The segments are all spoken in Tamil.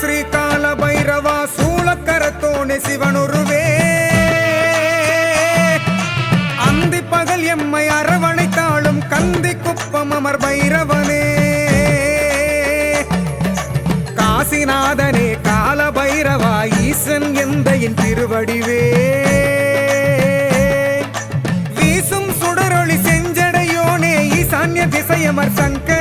ಶ್ರೀಕಾಲ ಭೈರವ ಸೂಳಕರತೋಣೆ சிவனுருவே. அந்தி பகல் எம்மை அரவணைத்தாளும் கந்தி குப்பம் அமர் பைரவனே. காசிநாதனே கால பைரவா ஈசன் எந்தையின் திருவடிவே. வீசும் சுடரொளி செஞ்சடையோனே ஈசான்ய திசையமர் சங்கர்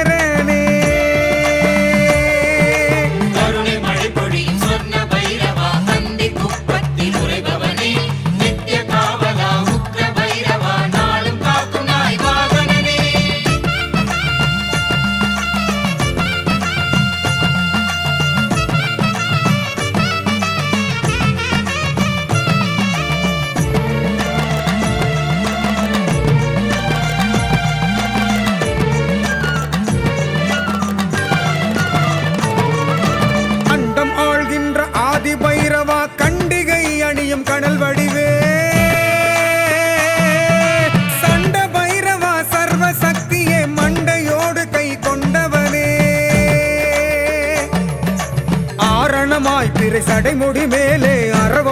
வண்ணமாய் பிறை சடைமுடி மேலே அரவ